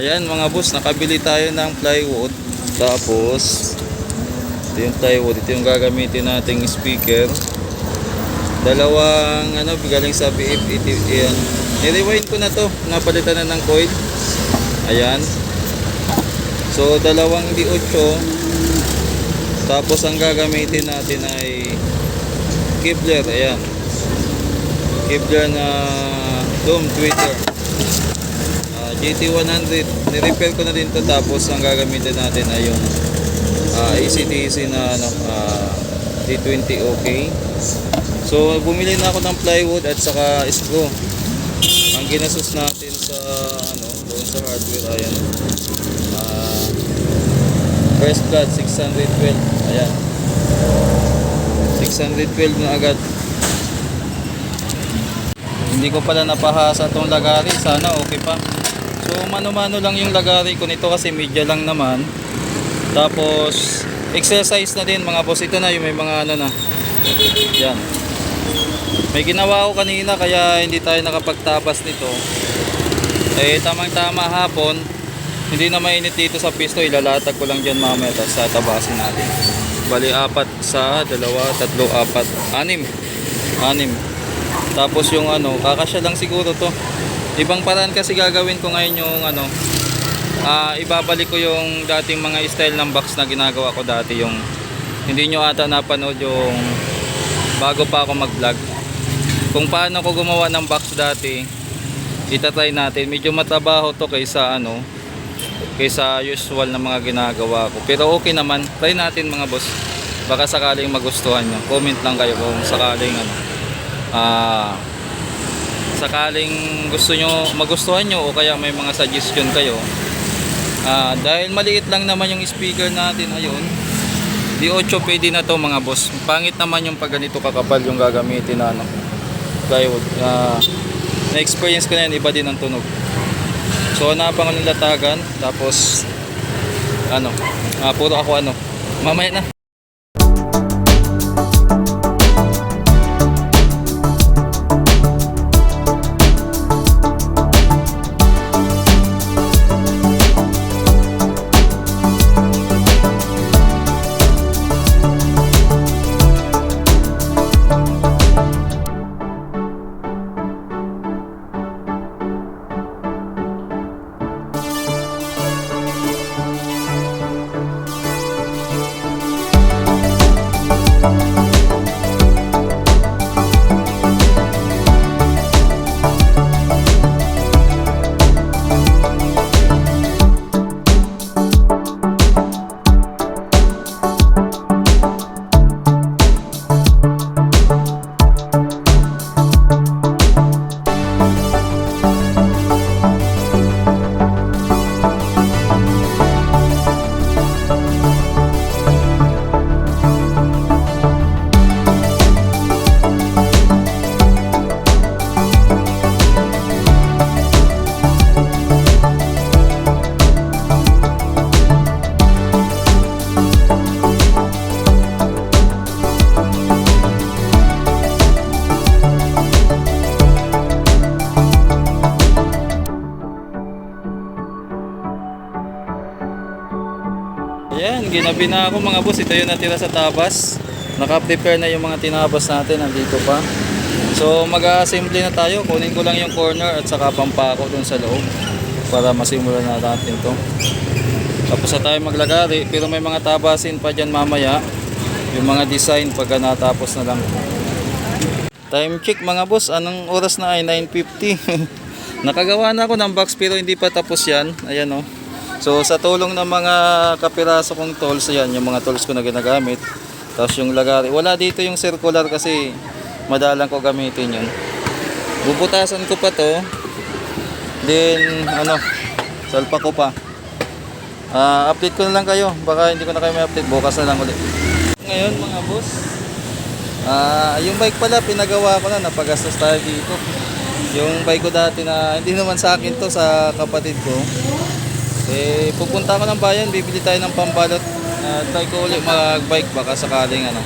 Ayan mga boss, nakabili tayo ng plywood. Tapos, ito yung plywood. Ito yung gagamitin nating speaker. Dalawang, ano, galing sa BF. Ito, yan. Nirewind ko na to. Napalitan na ng coil. Ayan. So, dalawang D8. Tapos, ang gagamitin natin ay Kevlar. Ayan. Kevlar na dome tweeter. Ah, GT100 ni-repair ko na din to tapos ang gagamitin natin ay yung ah, ACDC na ano, ah, T20 OK so bumili na ako ng plywood at saka screw. Ang ginasos natin sa ano doon sa hardware ayan. Ah, first blood 612 ayan. 612 na agad hindi ko pala napahasa tong lagari. Sana okay pa. So mano-mano lang yung lagari ko nito kasi media lang naman. Tapos exercise na din mga boss. Ito na yung may mga ano na. Yan. May ginawa ako kanina kaya hindi tayo nakapagtabas nito. Eh tamang tama hapon. Hindi na mainit dito sa pisto. Ilalatag ko lang dyan mamaya tapos tatabasin natin. Bali apat sa dalawa tatlo apat anim. Anim tapos yung ano, kakasya lang siguro to. Ibang paraan kasi gagawin ko ngayon yung ano, ah ibabalik ko yung dating mga style ng box na ginagawa ko dati yung hindi nyo ata napanood yung bago pa ako mag-vlog. Kung paano ko gumawa ng box dati, itatry natin. Medyo matrabaho to kaysa ano, kaysa usual na mga ginagawa ko. Pero okay naman. Try natin mga boss. Baka sakaling magustuhan nyo. Comment lang kayo kung sakaling ano, ah sakaling gusto nyo magustuhan nyo o kaya may mga suggestion kayo ah dahil maliit lang naman yung speaker natin ayun di 8 pwede na to mga boss. Pangit naman yung pag ganito kakapal yung gagamitin na ano plywood. Ah na experience ko na yan iba din ang tunog. So hanapan ko ng tapos ano ah, puro ako ano. Mamaya na Ginabi na ako mga boss. Ito yung natira sa tabas. Naka-prepare na yung mga tinabas natin. Nandito pa. So, mag-assembly na tayo. Kunin ko lang yung corner at saka pampako dun sa loob. Para masimulan na natin to. Tapos na tayo maglagari. Pero may mga tabasin pa dyan mamaya. Yung mga design pagka natapos na lang. Time check mga boss. Anong oras na ay? 9.50. Nakagawa na ako ng box pero hindi pa tapos yan. Ayan o. Oh. So sa tulong ng mga kapiraso kong tools, ayan yung mga tools ko na ginagamit. Tapos yung lagari, wala dito yung circular kasi madalang ko gamitin yun. Bubutasan ko pa to. Then ano, salpa ko pa. Ah, update ko na lang kayo. Baka hindi ko na kayo may update. Bukas na lang ulit. Ngayon mga boss, ah, yung bike pala pinagawa ko na. Napagastos tayo dito. Yung bike ko dati na hindi naman sa akin to sa kapatid ko. Eh, pupunta ako ng bayan, bibili tayo ng pambalot. Uh, try ko ulit mag-bike baka sakaling ano,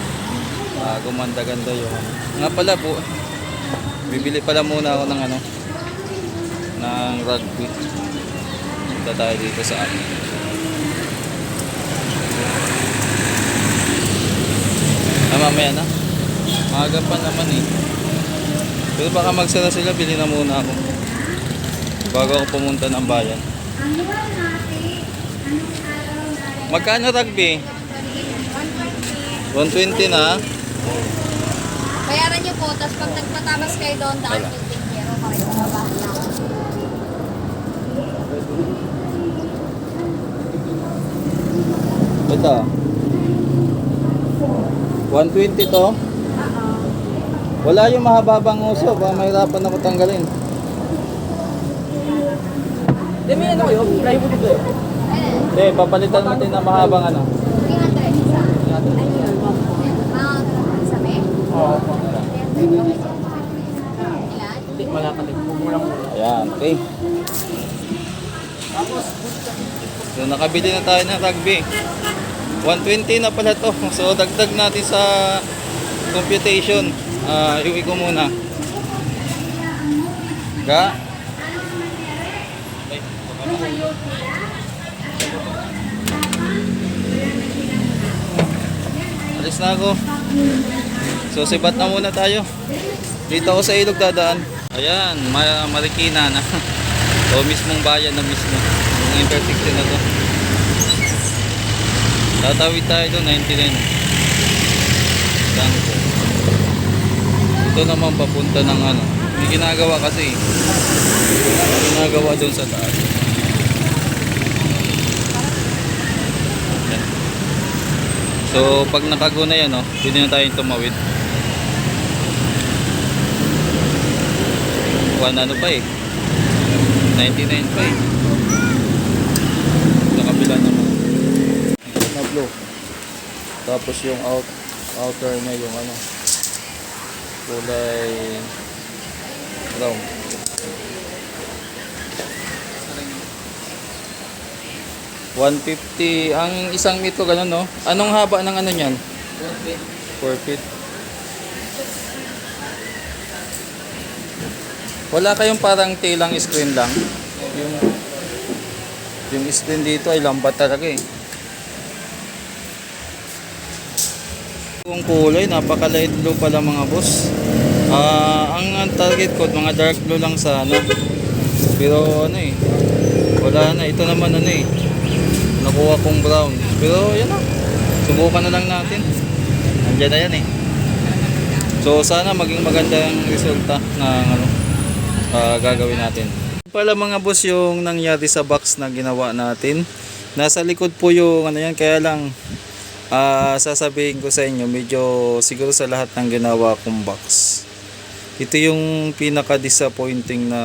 uh, gumanda-ganda yung. Nga pala po, bibili pala muna ako ng ano, ng rugby. punta tayo dito sa amin. Ah, mamaya na. Maaga pa naman eh. Pero baka magsara sila, bili na muna ako. Bago ako pumunta ng bayan. Magkano rugby? 120 na. Bayaran niyo po, tapos pag nagpatabas kayo doon, daan Wala. yung tingkero para sa baba lang. Ito. 120 to. Wala yung mahababang uso. Baka mahirapan ako tanggalin. Demi ano kayo? Try mo dito eh. Ayun, Hindi, papalitan natin na mahabang ano. 300 isa. Ayun. Sabi? Oo. 300 Ilan? Mo lang muna. Ayan, okay. So, nakabili na tayo ng rugby. 120 na pala to. So, dagdag natin sa computation. Ah, iwi ko muna. Ga? Ay, Alis na ako. So, sibat na muna tayo. Dito ako sa ilog dadaan. Ayan, ma Marikina na. o mismong bayan na mismo. Yung intersection na to. Tatawid tayo doon, 99. Saan po? Ito naman papunta ng ano. May ginagawa kasi. May ginagawa doon sa taas. So, pag nakago na yan, oh, pwede na tayong tumawid. One ano pa eh. 99 pa eh. Sa kabila naman. Na blue. Tapos yung out outer niya yung ano kulay brown. One fifty ang isang metro ganun no? Anong haba ng ano niyan? 4 feet. Wala kayong parang tilang screen lang. Yung yung screen dito ay lambat talaga eh. Yung kulay, napaka-light blue pala mga boss. Ang ang target ko mga dark blue lang sana. Pero ano eh. Wala na ito naman ano eh. Nakuha kong brown. Pero yan na. Subukan na lang natin. Andiyan na yan eh. So sana maging maganda ang resulta ng ano ah, gagawin natin. Pala mga boss yung nangyari sa box na ginawa natin. Nasa likod po yung ano yan kaya lang ah, sasabihin ko sa inyo medyo siguro sa lahat ng ginawa kong box. Ito yung pinaka disappointing na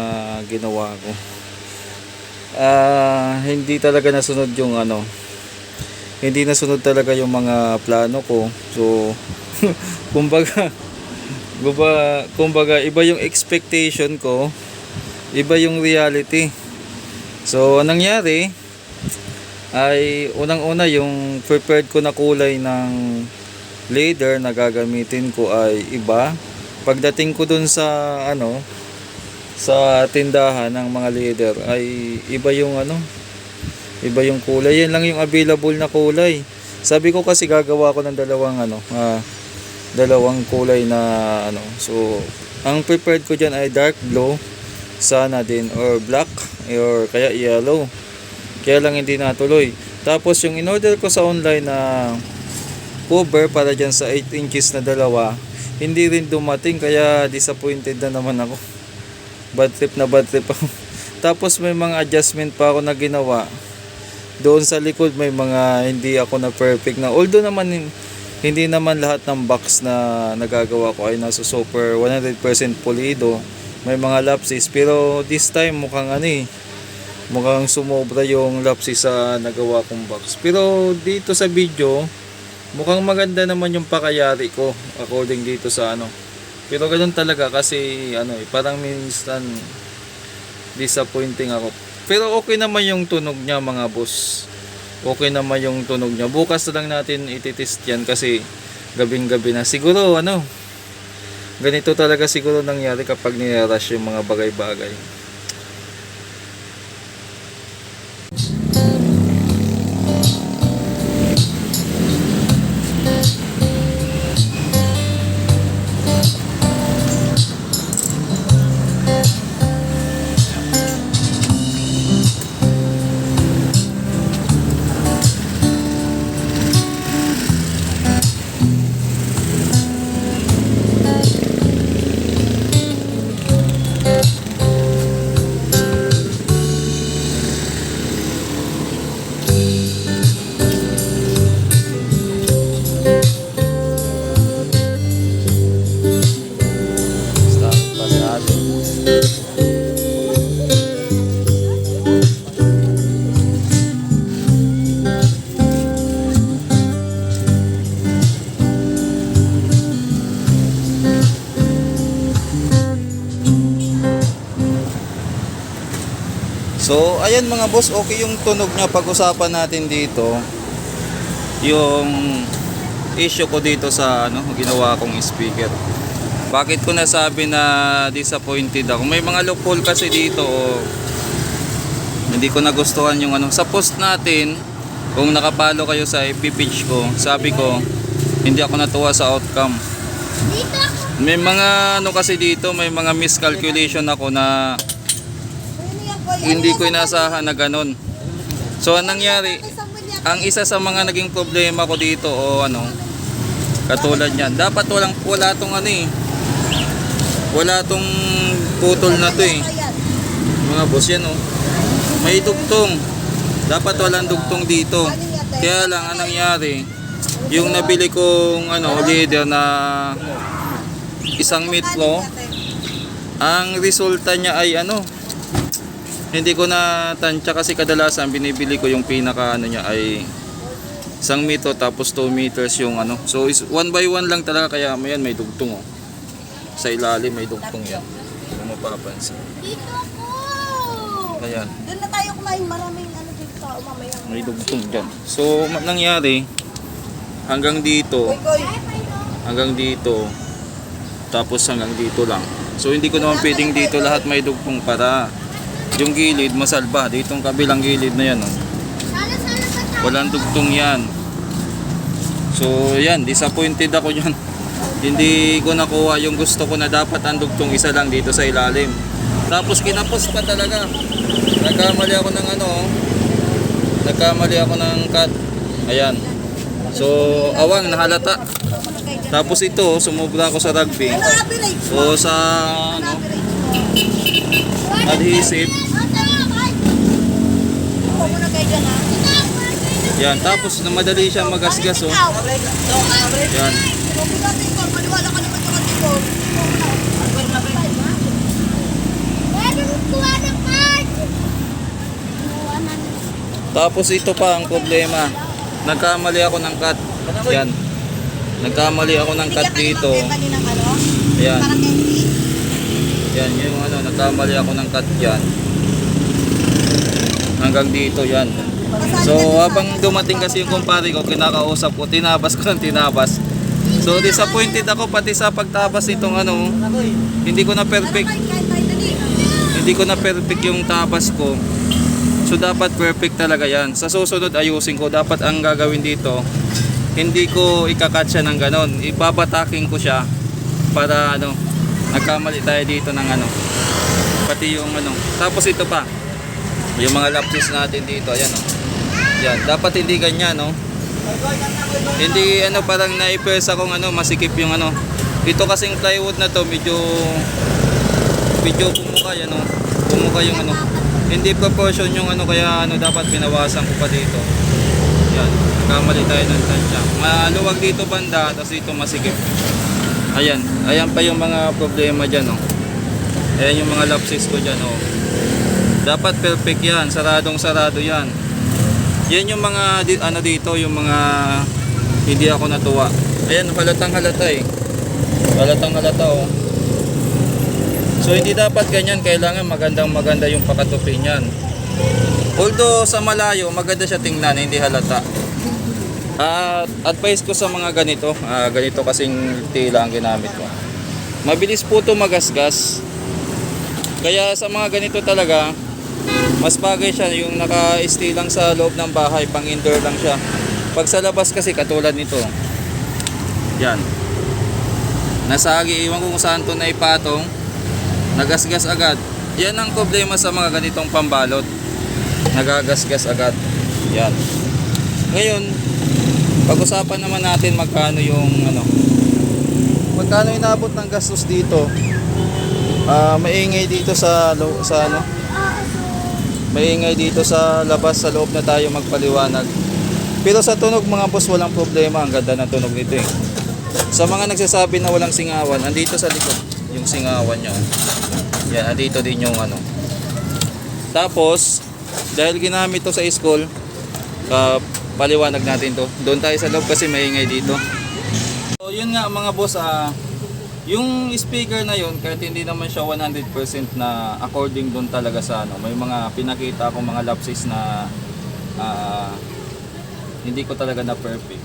ginawa ko. Ah, hindi talaga nasunod yung ano hindi nasunod talaga yung mga plano ko. So, kumbaga, kumbaga, kumbaga, iba yung expectation ko, iba yung reality. So, anong nangyari, ay unang-una yung prepared ko na kulay ng leather na gagamitin ko ay iba. Pagdating ko dun sa ano, sa tindahan ng mga leather ay iba yung ano, iba yung kulay. Yan lang yung available na kulay. Sabi ko kasi gagawa ko ng dalawang ano ah, dalawang kulay na ano. So ang prepared ko dyan ay dark blue sana din or black or kaya yellow. Kaya lang hindi natuloy. Tapos yung in-order ko sa online na cover para dyan sa 8 inches na dalawa hindi rin dumating kaya disappointed na naman ako bad trip na bad trip. Ako tapos may mga adjustment pa ako na ginawa. Doon sa likod may mga hindi ako na perfect na although naman hin- hindi naman lahat ng box na nagagawa ko ay nasa super 100% pulido. May mga lapses pero this time mukhang ano eh mukhang sumobra yung lapses sa nagawa kong box. Pero dito sa video mukhang maganda naman yung pakayari ko according dito sa ano pero ganun talaga kasi ano eh parang minsan disappointing ako pero okay naman yung tunog niya mga boss. Okay naman yung tunog niya. Bukas na lang natin ititest yan kasi gabing gabi na. Siguro ano, ganito talaga siguro nangyari kapag nilarush yung mga bagay-bagay. Ayan mga boss, okay yung tunog niya. Pag-usapan natin dito, yung issue ko dito sa ano, ginawa kong speaker. Bakit ko nasabi na disappointed ako? May mga loophole kasi dito. oh. Hindi ko nagustuhan yung ano. Sa post natin, kung nakapalo kayo sa FB page ko, sabi ko, hindi ako natuwa sa outcome. May mga ano kasi dito, may mga miscalculation ako na hindi ko inasahan na ganun. So, anong nangyari? Ang isa sa mga naging problema ko dito o ano, katulad niyan, dapat walang wala tong ano eh. Wala tong putol na to eh. Mga boss yan oh. May dugtong. Dapat walang dugtong dito. Kaya lang anong nangyari, yung nabili kong ano, leader na isang metro, ang resulta niya ay ano, hindi ko na tansya kasi kadalasan binibili ko yung pinaka ano niya ay isang metro tapos 2 meters yung ano. So is one by one lang talaga kaya mayan may dugtong oh. Sa ilalim may dugtong yan. Kung mapapansin. Dito ako. Ayan, Doon na tayo kumain. Maraming ano dito tao mamaya. may dugtong dyan. So nangyari hanggang dito, hanggang dito, tapos hanggang dito lang. So hindi ko naman pwedeng dito lahat may dugtong para yung gilid masalba. Dito ang kabilang gilid na yan oh. Walang dugtong yan. So, yan, disappointed ako yan. Hindi ko nakuha yung gusto ko na dapat ang dugtong isa lang dito sa ilalim. Tapos kinapos pa talaga. Nagkamali ako ng ano, oh. nagkamali ako ng cut. Ayan. So, awang nahalata. Tapos ito, sumubra ako sa rugby. O sa ano, adhesive. Yan, tapos na madali siya magasgas oh. Yan. Tapos ito pa ang problema. Nagkamali ako ng cut. Yan. Nagkamali ako ng cut dito. Yan. Yan, yung ano, nagkamali ako ng cut yan. Hanggang dito yan. So habang dumating kasi yung kumpare ko, kinakausap ko, tinabas ko ng tinabas. So disappointed ako pati sa pagtabas nitong ano, hindi ko na perfect. Hindi ko na perfect yung tabas ko. So dapat perfect talaga yan. Sa susunod ayusin ko. Dapat ang gagawin dito, hindi ko ikakatcha ng ganon. Ibabataking ko siya para ano, nagkamali tayo dito ng ano. Pati yung ano. Tapos ito pa. Yung mga lapses natin dito. Ayan o. Yan. Dapat hindi ganyan no. Hindi ano parang naipesa kong ano masikip yung ano. Ito kasing plywood na to medyo medyo pumuka yan o. Pumuka yung ano. Hindi proportion yung ano kaya ano dapat binawasan ko pa dito. Yan. Kamali tayo ng tansya. Maluwag dito banda tapos dito masikip. Ayan. Ayan pa yung mga problema dyan o. Ayan yung mga lapses ko dyan o. Dapat perfect yan. Saradong sarado yan. Yan yung mga ano dito, yung mga hindi ako natuwa. Ayan, halatang halata eh. Halatang halata oh. So hindi dapat ganyan, kailangan magandang maganda yung pakatupi niyan. Although sa malayo, maganda siya tingnan, hindi halata. At advice ko sa mga ganito, ah, ganito kasing tila ang ginamit ko. Mabilis po to magasgas. Kaya sa mga ganito talaga, mas bagay siya yung naka-stay lang sa loob ng bahay, pang indoor lang siya. Pag sa labas kasi katulad nito. Yan. Nasagi, iwan ko kung saan to na ipatong. Nagasgas agad. Yan ang problema sa mga ganitong pambalot. Nagagasgas agad. Yan. Ngayon, pag-usapan naman natin magkano yung ano. Magkano inabot ng gastos dito. Ah, maingay dito sa sa ano, maingay dito sa labas sa loob na tayo magpaliwanag. Pero sa tunog mga boss walang problema, ang ganda ng tunog nito eh. Sa mga nagsasabi na walang singawan, andito sa likod yung singawan niya. Yan, andito din yung ano. Tapos, dahil ginamit to sa school, uh, paliwanag natin to. Doon tayo sa loob kasi maingay dito. So yun nga mga boss, ah, Yung speaker na yun, kahit hindi naman siya 100% na according doon talaga sa ano, may mga pinakita akong mga lapses na ah, hindi ko talaga na perfect.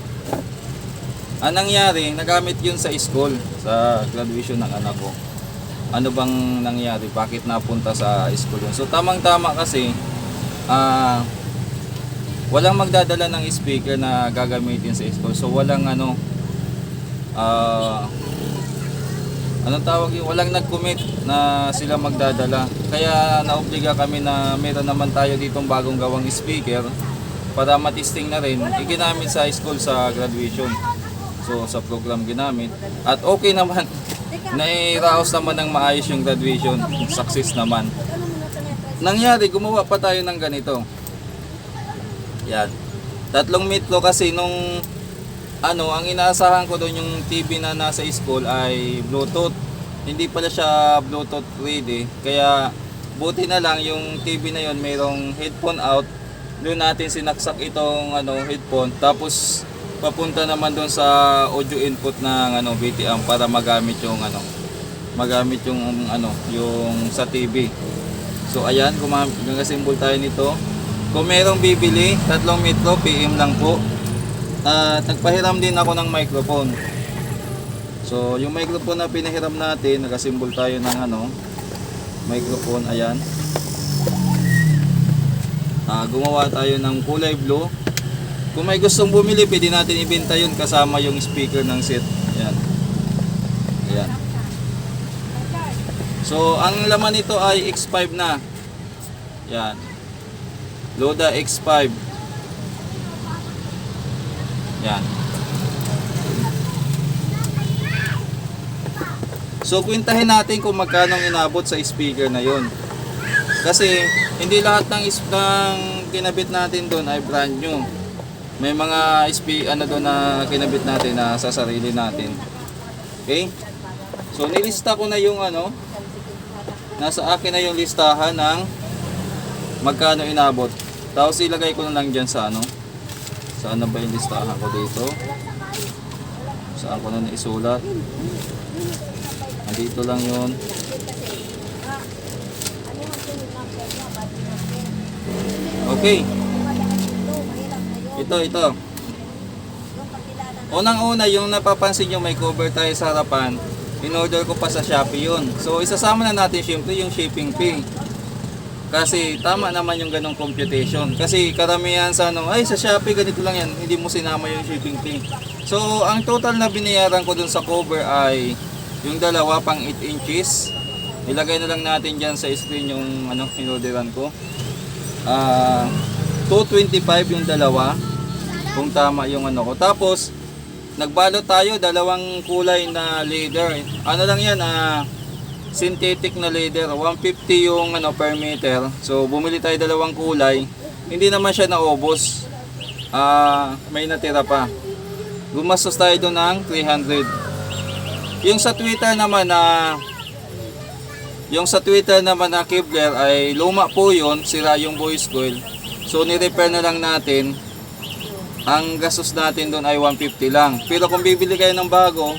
Ang nangyari, nagamit yun sa school, sa graduation ng anak ko. Ano bang nangyari? Bakit napunta sa school yun? So tamang-tama kasi, ah, walang magdadala ng speaker na gagamitin sa school. So walang ano, ah, anong tawag yun? Walang nag-commit na sila magdadala. Kaya naobliga kami na meron naman tayo ditong bagong gawang speaker para matisting na rin. Iginamit sa school sa graduation. So sa program ginamit. At okay naman. Nairaos naman ng maayos yung graduation. Success naman. Nangyari, gumawa pa tayo ng ganito. Yan. Tatlong metro kasi nung ano, ang inaasahan ko doon yung TV na nasa school ay Bluetooth. Hindi pala siya Bluetooth ready. Kaya buti na lang yung TV na yon mayroong headphone out. Doon natin sinaksak itong ano, headphone. Tapos papunta naman doon sa audio input ng ano, BTM para magamit yung ano, magamit yung ano, yung sa TV. So ayan, gumagasimbol tayo nito. Kung merong bibili, tatlong metro, PM lang po. At nagpahiram din ako ng microphone. So yung microphone na pinahiram natin, nakasimbol tayo ng ano, microphone, ayan. Ah, gumawa tayo ng kulay blue. Kung may gustong bumili, pwede natin ibenta yun kasama yung speaker ng set. Ayan. Ayan. So, ang laman nito ay X5 na. Yan. Loda X5. Yan. So, kwentahin natin kung magkano inabot sa speaker na yon. Kasi, hindi lahat ng, ng kinabit natin doon ay brand new. May mga SP ano doon na kinabit natin na sa sarili natin. Okay? So, nilista ko na yung ano, nasa akin na yung listahan ng magkano inabot. Tapos ilagay ko na lang dyan sa ano. Saan na ba yung listahan ko dito? Saan ko na naisulat? Dito lang yun. Okay. Ito, ito. Unang-una, yung napapansin nyo may cover tayo sa harapan, in-order ko pa sa Shopee yun. So, isasama na natin syempre yung shipping fee. Kasi tama naman yung ganong computation. Kasi karamihan sa ano, ay sa Shopee ganito lang yan, hindi mo sinama yung shipping fee. So, ang total na binayaran ko dun sa cover ay yung dalawa pang 8 inches. Ilagay na lang natin dyan sa screen yung ano, in-orderan ko. Ah, 225 yung dalawa. Kung tama yung ano ko. Tapos, nagbalot tayo dalawang kulay na leather. Ano lang yan, ah, synthetic na leather. 150 yung ano per meter. So, bumili tayo dalawang kulay. Hindi naman siya naubos. Ah, may natira pa. Gumastos tayo doon ng 300. Yung sa Twitter naman na yung sa Twitter naman na Kevlar ay luma po yun, sira yung voice coil. So ni-repair na lang natin. Ang gastos natin doon ay 150 lang. Pero kung bibili kayo ng bago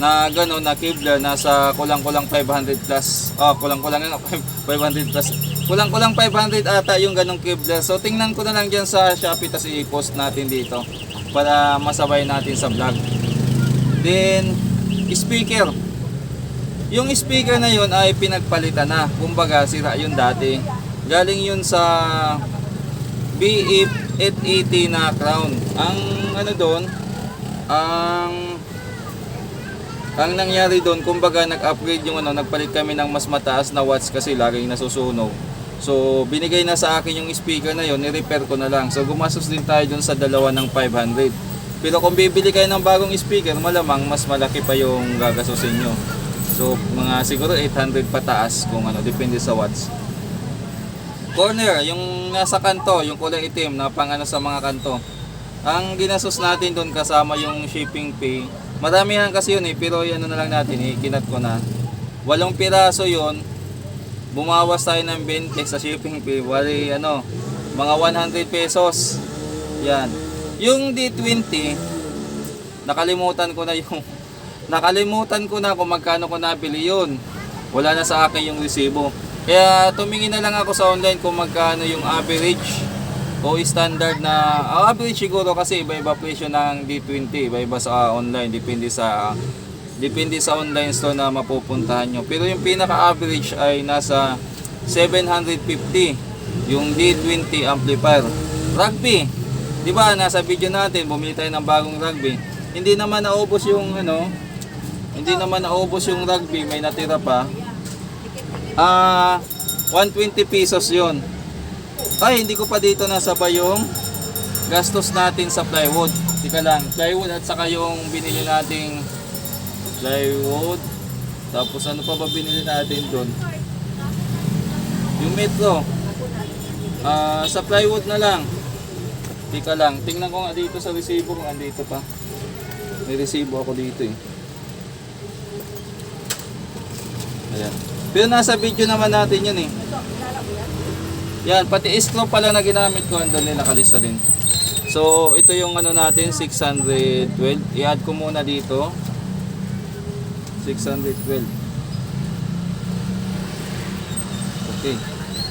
na gano'n na Kevlar nasa kulang-kulang 500 plus. Ah, kulang-kulang ano, 500 plus. Kulang-kulang 500 ata yung ganong Kevlar. So tingnan ko na lang diyan sa Shopee tas i-post natin dito para masabay natin sa vlog. Then speaker. Yung speaker na yun ay pinagpalitan na. Kumbaga, sira yun dati. Galing yun sa BF 880 na crown. Ang ano doon, ang ang nangyari doon, kumbaga nag-upgrade yung ano, nagpalit kami ng mas mataas na watts kasi laging nasusunog. So, binigay na sa akin yung speaker na yun, ni-repair ko na lang. So, gumastos din tayo dun sa dalawa ng 500. Pero kung bibili kayo ng bagong speaker, malamang mas malaki pa yung gagastusin nyo. So, mga siguro 800 pataas kung ano, depende sa watts. Corner, yung nasa kanto, yung kulay itim na pang ano sa mga kanto. Ang ginastos natin doon kasama yung shipping fee. Maramihan kasi yun eh, pero ano na lang natin, eh, kinat ko na. Walong piraso yun, bumawas tayo ng 20 sa shipping fee. Wali ano, mga 100 pesos. Yan. Yung D20, nakalimutan ko na yung nakalimutan ko na kung magkano ko nabili yun. Wala na sa akin yung resibo. Kaya tumingin na lang ako sa online kung magkano yung average o standard na ah, average siguro kasi iba-iba presyo ng D20, iba-iba sa online, depende sa depende sa online store na mapupuntahan nyo. Pero yung pinaka-average ay nasa 750 yung D20 amplifier. Rugby, di ba nasa video natin, bumili tayo ng bagong rugby. Hindi naman naubos yung ano, hindi naman naubos yung rugby, may natira pa. Ah, 120 pesos yon. Ay, hindi ko pa dito nasabay yung gastos natin sa plywood. Tika lang, plywood at saka yung binili nating plywood. Tapos ano pa ba binili natin doon? Yung metro. Ah, sa plywood na lang. Tika lang, tingnan ko nga dito sa resibo kung andito pa. May resibo ako dito eh. Ayan. Pero nasa video naman natin yun eh. Yan, pati screw pala na ginamit ko, andun din nakalista din. So, ito yung ano natin, 612. I-add ko muna dito. 612. Okay.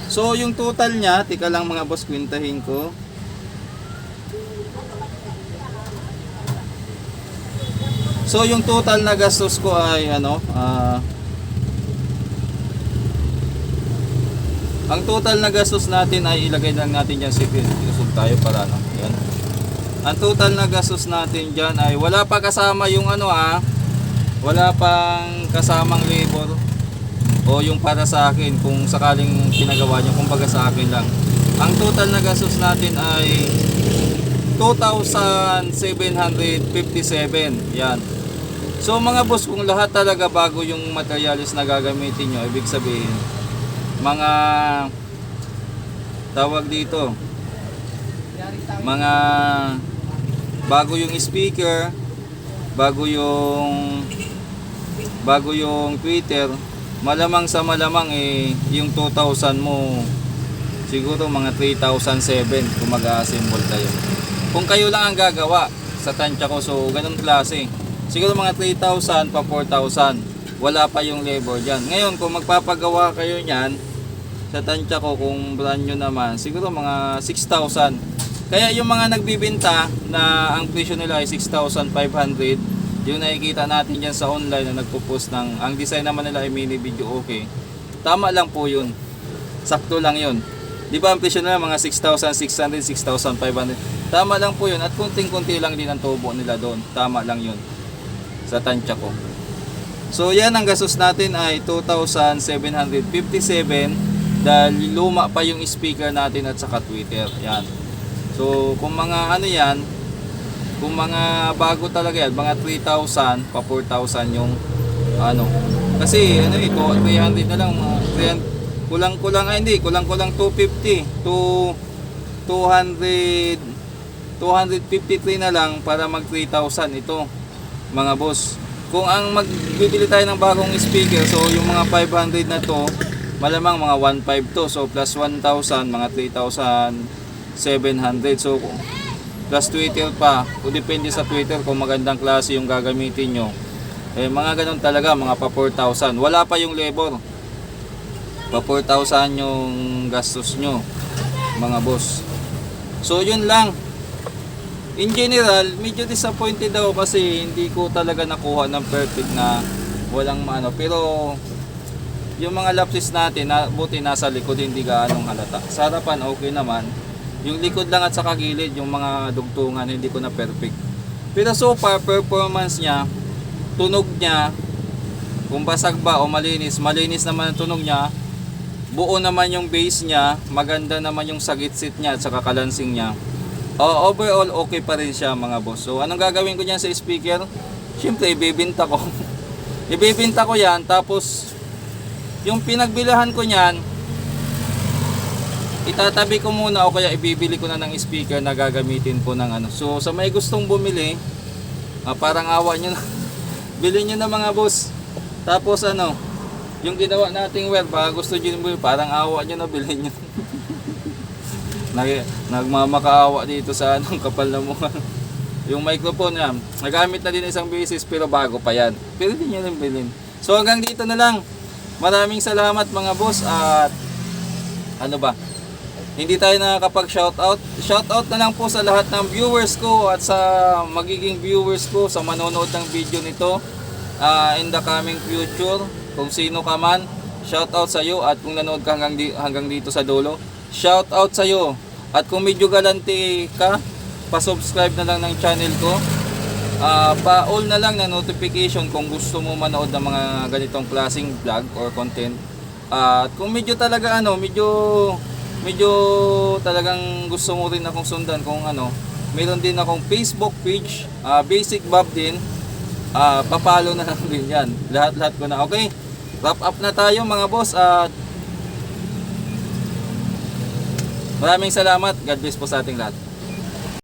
So, yung total niya, tika lang mga boss, kwintahin ko. So, yung total na gastos ko ay ano, ah, Ang total na gastos natin ay ilagay lang natin dyan si Pinusog tayo para ano. Yan. Ang total na gastos natin dyan ay wala pa kasama yung ano ah. Wala pang kasamang labor o yung para sa akin kung sakaling pinagawa nyo kumbaga sa akin lang. Ang total na gastos natin ay 2,757. Yan. So mga boss, kung lahat talaga bago yung materials na gagamitin nyo, ibig sabihin, mga tawag dito. Mga bago yung speaker bago yung bago yung Twitter malamang sa malamang eh yung 2,000 mo siguro mga 3,007 kung mag-assemble tayo kung kayo lang ang gagawa sa tansya ko so ganun klase. Siguro mga 3,000 pa 4,000 wala pa yung labor dyan. Ngayon kung magpapagawa kayo nyan sa tansya ko kung brand nyo naman. Siguro mga 6,000 kaya yung mga nagbibenta na ang presyo nila ay 6,500 yung nakikita natin dyan sa online na nagpo-post ng ang design naman nila ay mini video okay. Tama lang po yun. Sakto lang yun. Di ba ang presyo nila mga 6,600 6,500 tama lang po yun at kunting-kunti lang din ang tubo nila doon. Tama lang yun. Sa tansya ko. So yan ang gastos natin ay 2,757 dahil luma pa yung speaker natin at saka Twitter. Yan. So, kung mga ano yan, kung mga bago talaga yan, mga 3,000 pa 4,000 yung ano. Kasi ano ito, 300 na lang mga 300, kulang-kulang ay hindi, kulang-kulang 250 to 200 253 na lang para mag 3,000 ito mga boss. Kung ang magbibili tayo ng bagong speaker, so yung mga 500 na to, malamang mga 1.5 to. So plus 1,000, mga 3,700. So plus Twitter pa. Kung depende sa Twitter kung magandang klase yung gagamitin nyo. Eh mga ganun talaga, mga pa 4,000. Wala pa yung labor. Pa 4,000 yung gastos nyo, mga boss. So yun lang. In general, medyo disappointed ako kasi hindi ko talaga nakuha ng perfect na walang maano. Pero yung mga lapses natin, na, buti nasa likod, hindi gaanong halata. Sa harapan, okay naman. Yung likod lang at sa kagilid, yung mga dugtungan, hindi ko na perfect. Pero so far, performance niya, tunog niya, kung basag ba o malinis, malinis naman ang tunog niya, buo naman yung bass niya, maganda naman yung sagit-sit niya at saka kalansing niya. Oh, overall okay pa rin siya mga boss. So anong gagawin ko niyan sa speaker? Siyempre ibebenta ko. ibebenta ko 'yan tapos yung pinagbilahan ko niyan itatabi ko muna o kaya ibibili ko na ng speaker na gagamitin po ng ano. So sa may gustong bumili, ah, parang awa nyo na. Bilhin nyo na mga boss. Tapos ano, yung ginawa nating wear, baka gusto nyo bumili, parang awa nyo na bilhin nyo. Nag, nagmamakaawa dito sa anong kapal na mukha. Yung microphone niya, nagamit na din isang beses pero bago pa yan. Pero hindi nyo rin bilhin. So hanggang dito na lang. Maraming salamat mga boss at ano ba? Hindi tayo nakakapag shoutout. Shoutout na lang po sa lahat ng viewers ko at sa magiging viewers ko sa manonood ng video nito ah, in the coming future. Kung sino ka man, shoutout sa iyo at kung nanood ka hanggang, di- hanggang dito sa dulo, shoutout sa iyo. At kung medyo galante ka, pa-subscribe na lang ng channel ko. Ah, pa-all na lang na notification kung gusto mo manood ng mga ganitong klaseng vlog or content. At kung medyo talaga ano, medyo medyo talagang gusto mo rin akong sundan kung ano, meron din akong Facebook page, ah, Basic Bob din. Ah, papalo na lang din 'yan. Lahat-lahat ko na. Okay. Wrap up na tayo mga boss at Maraming salamat. God bless po sa ating lahat.